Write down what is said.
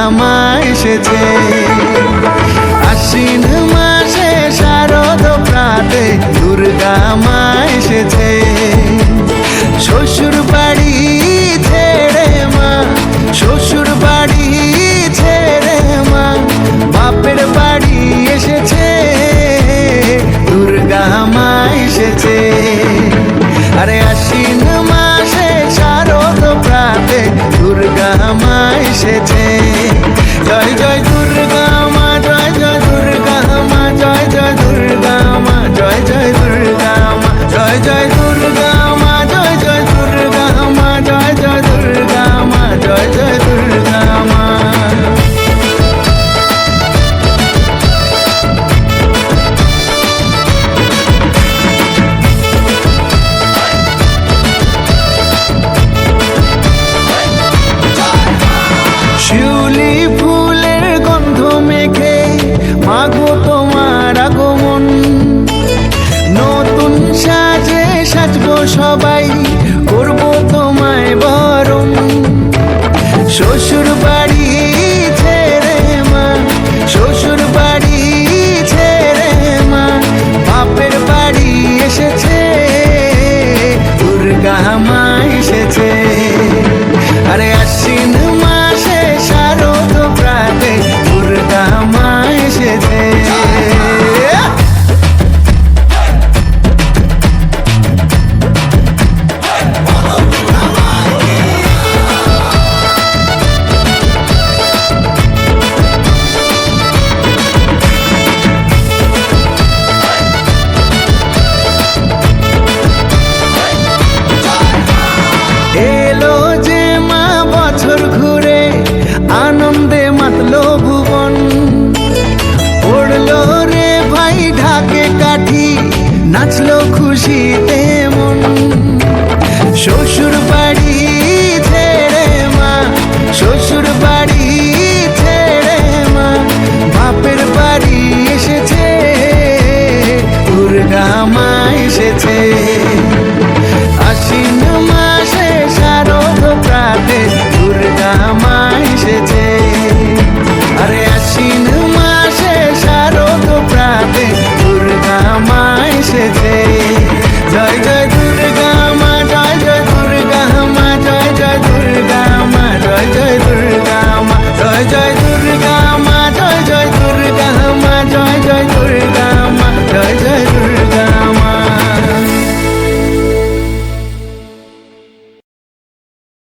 আমার এসেছে। আশ্বিন মাসে শারদ প্রাতে দুর্গা মা এসেছে। শ্বশুর বাড়ি ছেড়ে মা, শ্বশুর বাড়ি ছেড়ে মা, বাপের বাড়ি এসেছে। দুর্গা মা এসেছে। আরে আশ্বিন মাসে শারদ প্রাতে দুর্গা মা এসেছে। यहाँ খুশি তেমন শ্বশুর বাড়ি ছেড়ে মা শ্বশুর বাড়ি ছেড়ে মা, বাপের বাড়ি এসেছে দুর্গা মা এসেছে। আশ্বিন মাসে শারদ প্রাতে দুর্গা মা এসেছে। আরে আশ্বিন মাসে শারদ প্রাতে দুর্গা মা এসেছে।